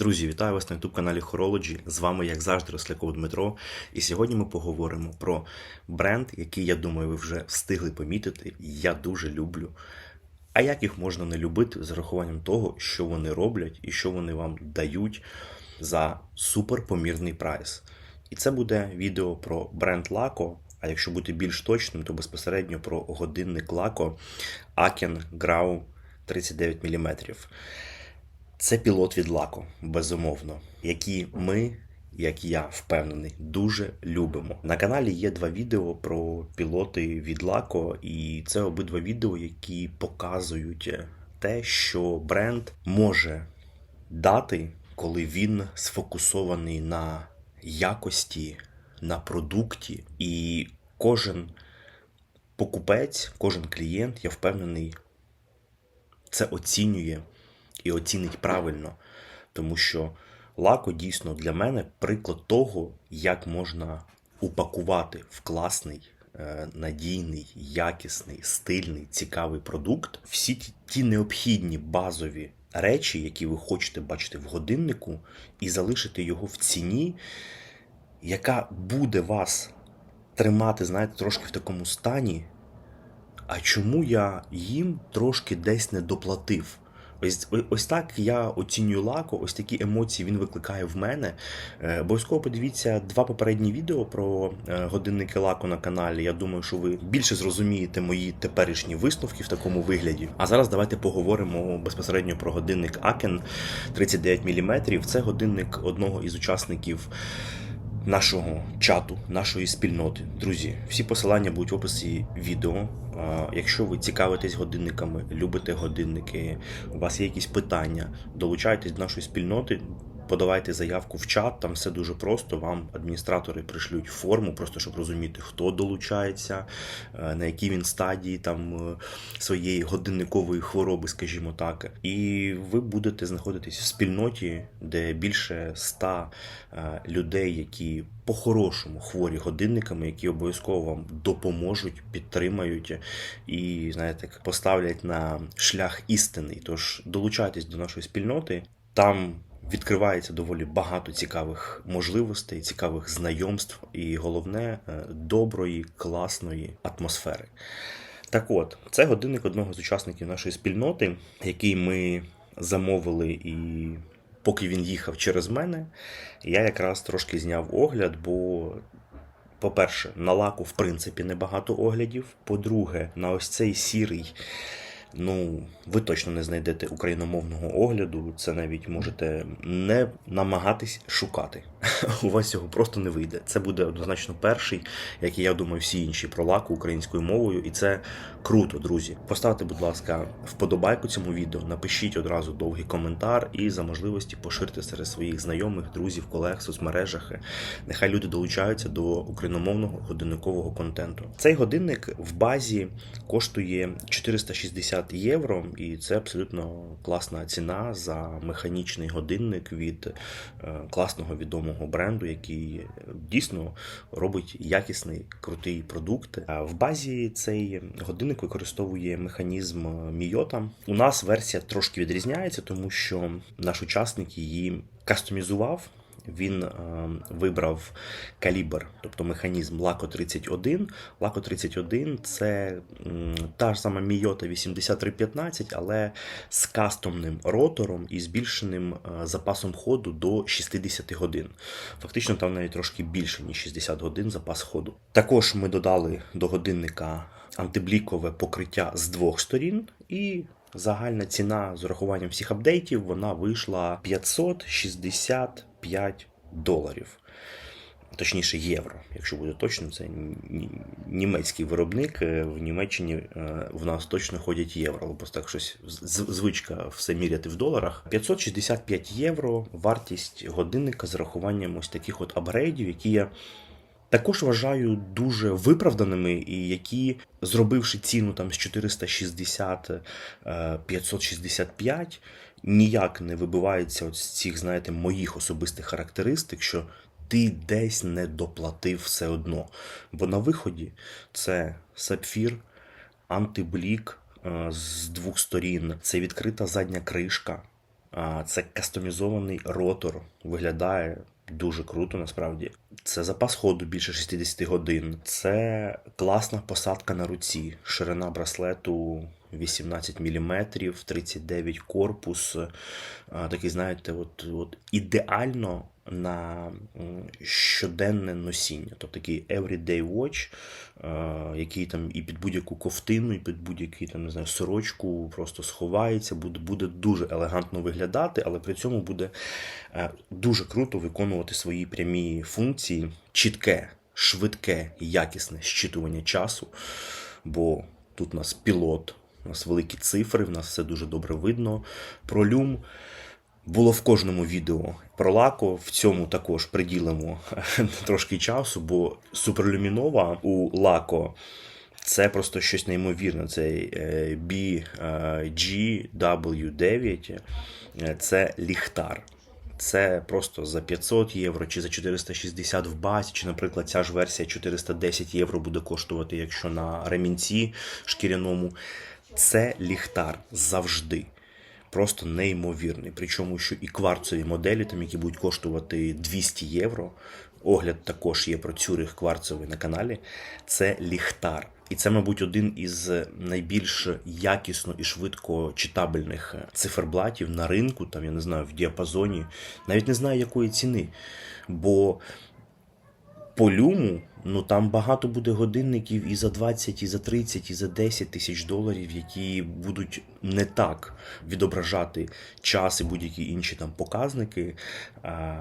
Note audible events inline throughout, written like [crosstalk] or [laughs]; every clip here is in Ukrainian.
Друзі, вітаю вас на youtube каналі Horology. З вами, як завжди, Росляков Дмитро. І сьогодні ми поговоримо про бренд, який, я думаю, ви вже встигли помітити. Я дуже люблю. А як їх можна не любити з урахуванням того, що вони роблять і що вони вам дають за суперпомірний прайс. І це буде відео про бренд Laco. А якщо бути більш точним, то безпосередньо про годинник Laco Aken Grau 39 мм. Це пілот від Лако, безумовно, які ми, як я впевнений, дуже любимо. На каналі є два відео про пілоти від Лако, і це обидва відео, які показують те, що бренд може дати, коли він сфокусований на якості, на продукті, і кожен покупець, кожен клієнт, я впевнений, це оцінює і оцінить правильно. Тому що лако дійсно для мене приклад того, як можна упакувати в класний, е, надійний, якісний, стильний, цікавий продукт всі ті- ті необхідні базові речі, які ви хочете бачити в годиннику, і залишити його в ціні, яка буде вас тримати, знаєте, трошки в такому стані. А чому я їм трошки десь не доплатив? Ось, ось так я оцінюю лако, ось такі емоції він викликає в мене. Е, Обов'язково подивіться два попередні відео про е, годинники лако на каналі. Я думаю, що ви більше зрозумієте мої теперішні висновки в такому вигляді. А зараз давайте поговоримо безпосередньо про годинник Aken 39 мм. Це годинник одного із учасників нашого чату, нашої спільноти. Друзі, всі посилання будуть в описі відео. Якщо ви цікавитесь годинниками, любите годинники, у вас є якісь питання, долучайтесь до нашої спільноти. Подавайте заявку в чат, там все дуже просто. Вам адміністратори пришлють форму, просто щоб розуміти, хто долучається, е, на якій він стадії там е, своєї годинникової хвороби, скажімо так. І ви будете знаходитись в спільноті, де більше ста е, людей, які по-хорошому хворі годинниками, які обов'язково вам допоможуть, підтримають і, знаєте, поставлять на шлях істинний. Тож долучайтесь до нашої спільноти. Там відкривається доволі багато цікавих можливостей, цікавих знайомств і головне е, доброї, класної атмосфери. Так от, це годинник одного з учасників нашої спільноти, який ми замовили і. Поки він їхав через мене, я якраз трошки зняв огляд, бо, по-перше, на лаку, в принципі, небагато оглядів. По-друге, на ось цей сірий, ну, ви точно не знайдете україномовного огляду. Це навіть можете не намагатись шукати. [laughs] У вас цього просто не вийде. Це буде однозначно перший, як і я думаю, всі інші про лаку українською мовою. І це круто, друзі. Поставте, будь ласка, вподобайку цьому відео, напишіть одразу довгий коментар і за можливості поширте серед своїх знайомих, друзів, колег, соцмережах. Нехай люди долучаються до україномовного годинникового контенту. Цей годинник в базі коштує 460 євро, і це абсолютно класна ціна за механічний годинник від е, класного відомого бренду, який дійсно робить якісний крутий продукт. А в базі цей годинник використовує механізм Мійота. У нас версія трошки відрізняється, тому що наш учасник її кастомізував. Він е, вибрав калібр, тобто механізм Laco 31. Laco 31 це та ж сама Мійота 8315, але з кастомним ротором і збільшеним е, запасом ходу до 60 годин. Фактично там навіть трошки більше, ніж 60 годин запас ходу. Також ми додали до годинника антиблікове покриття з двох сторін і. Загальна ціна з урахуванням всіх апдейтів вона вийшла 565 доларів. Точніше, євро, якщо буде точно, це німецький виробник. Е, В Німеччині е, в нас точно ходять євро, бо так щось звичка все міряти в доларах. 565 євро вартість годинника з рахуванням ось таких от апгрейдів, які я також вважаю дуже виправданими, і які, зробивши ціну там з 460 е, 565, ніяк не вибиваються от з цих, знаєте, моїх особистих характеристик, що ти десь не доплатив все одно. Бо на виході це сапфір, антиблік е, з двох сторін, це відкрита задня кришка. Це кастомізований ротор. Виглядає дуже круто, насправді. Це запас ходу більше 60 годин. Це класна посадка на руці. Ширина браслету 18 мм, 39 корпус. Такий, знаєте, от, от ідеально на щоденне носіння. Тобто такий everyday watch, е, який там і під будь-яку ковтину, і під будь-який там, не знаю, сорочку просто сховається, буде, буде дуже елегантно виглядати, але при цьому буде е, дуже круто виконувати свої прямі функції, чітке, швидке, якісне щитування часу. Бо тут у нас пілот, у нас великі цифри, в нас все дуже добре видно. Про люм було в кожному відео. Про лако в цьому також приділимо [laughs] трошки часу, бо суперлюмінова у лако це просто щось неймовірне. Цей е, BGW9 е, це ліхтар. Це просто за 500 євро чи за 460 в базі, чи, наприклад, ця ж версія 410 євро буде коштувати, якщо на ремінці шкіряному. Це ліхтар завжди. Просто неймовірний. Причому, що і кварцові моделі, там, які будуть коштувати 200 євро. Огляд також є про Цюрих кварцевий на каналі. Це ліхтар. І це, мабуть, один із найбільш якісно і швидко читабельних циферблатів на ринку, там, я не знаю, в діапазоні. Навіть не знаю, якої ціни. Бо по люму, ну там багато буде годинників і за 20, і за 30, і за 10 тисяч доларів, які будуть не так відображати час і будь-які інші там показники а,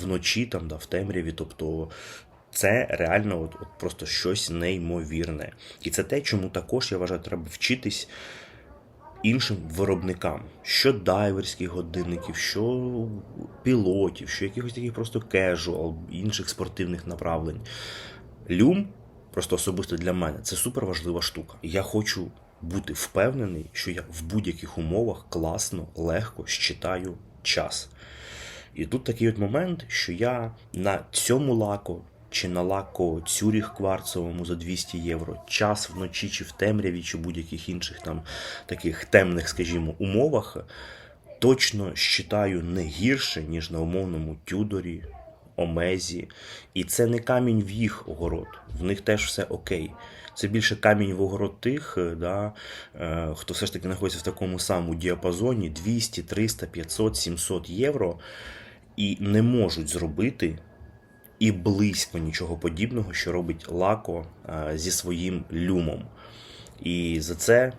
вночі, там, да, в темряві. Тобто це реально от, от просто щось неймовірне. І це те, чому також я вважаю, треба вчитись іншим виробникам, що дайверських годинників, що пілотів, що якихось таких просто кежуал, інших спортивних направлень. Люм, просто особисто для мене, це супер важлива штука. Я хочу бути впевнений, що я в будь-яких умовах класно, легко щитаю час. І тут такий от момент, що я на цьому лако чи на лако Цюріх кварцевому за 200 євро, час вночі чи в темряві, чи будь-яких інших там таких темних, скажімо, умовах, точно считаю не гірше, ніж на умовному Тюдорі, Омезі. І це не камінь в їх огород. В них теж все окей. Це більше камінь в огород тих, е, да, е, хто все ж таки знаходиться в такому самому діапазоні 200, 300, 500, 700 євро, і не можуть зробити і близько нічого подібного, що робить Лако е, зі своїм люмом. І за це.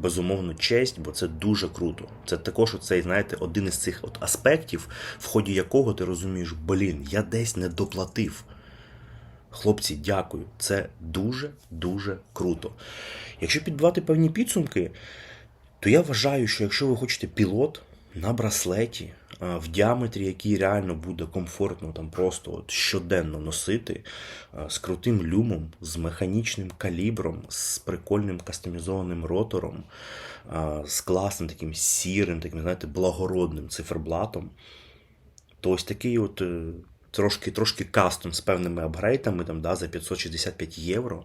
Безумовно, честь, бо це дуже круто. Це також оцей, знаєте, один із цих от аспектів, в ході якого ти розумієш, блін, я десь не доплатив. Хлопці, дякую. Це дуже-дуже круто. Якщо підбивати певні підсумки, то я вважаю, що якщо ви хочете пілот на браслеті, в діаметрі, який реально буде комфортно там просто от щоденно носити, з крутим люмом, з механічним калібром, з прикольним кастомізованим ротором, з класним таким сірим, таким, знаєте, благородним циферблатом, то ось такий от. Трошки трошки кастом з певними апгрейтами там, да, за 565 євро.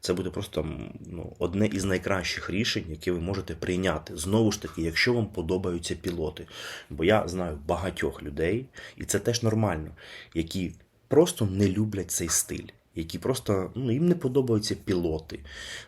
Це буде просто ну, одне із найкращих рішень, які ви можете прийняти. Знову ж таки, якщо вам подобаються пілоти. Бо я знаю багатьох людей, і це теж нормально, які просто не люблять цей стиль. Які просто ну, їм не подобаються пілоти.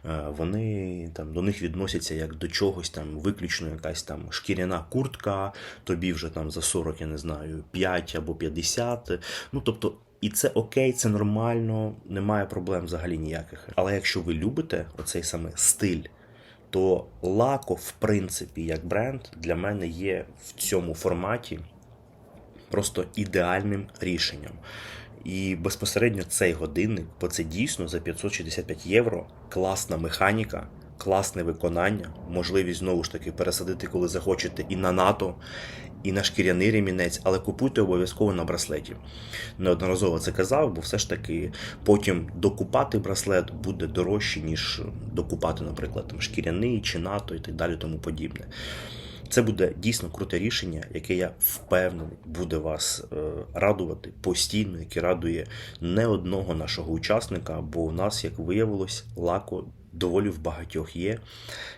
Е, Вони там до них відносяться як до чогось там, виключно якась там шкіряна куртка, тобі вже там за 40, я не знаю, 5 або 50. Ну тобто, і це окей, це нормально, немає проблем взагалі ніяких. Але якщо ви любите оцей саме стиль, то Лако, в принципі, як бренд, для мене є в цьому форматі просто ідеальним рішенням. І безпосередньо цей годинник, бо це дійсно за 565 євро класна механіка, класне виконання, можливість знову ж таки пересадити, коли захочете, і на НАТО, і на шкіряний ремінець, але купуйте обов'язково на браслеті. Неодноразово це казав, бо все ж таки потім докупати браслет буде дорожче, ніж докупати, наприклад, там, шкіряний чи НАТО і так далі, тому подібне. Це буде дійсно круте рішення, яке я впевнений буде вас е, радувати постійно, яке радує не одного нашого учасника, бо у нас, як виявилось, лако доволі в багатьох є,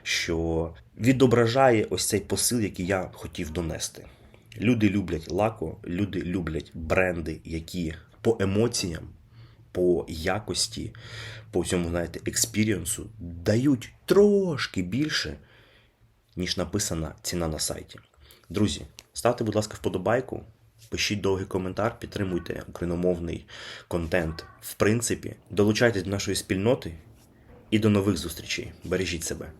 що відображає ось цей посил, який я хотів донести. Люди люблять лако, люди люблять бренди, які по емоціям, по якості, по цьому, знаєте, експірієнсу дають трошки більше, ніж написана ціна на сайті. Друзі, ставте, будь ласка, вподобайку, пишіть довгий коментар, підтримуйте україномовний контент. В принципі, долучайтесь до нашої спільноти і до нових зустрічей. Бережіть себе.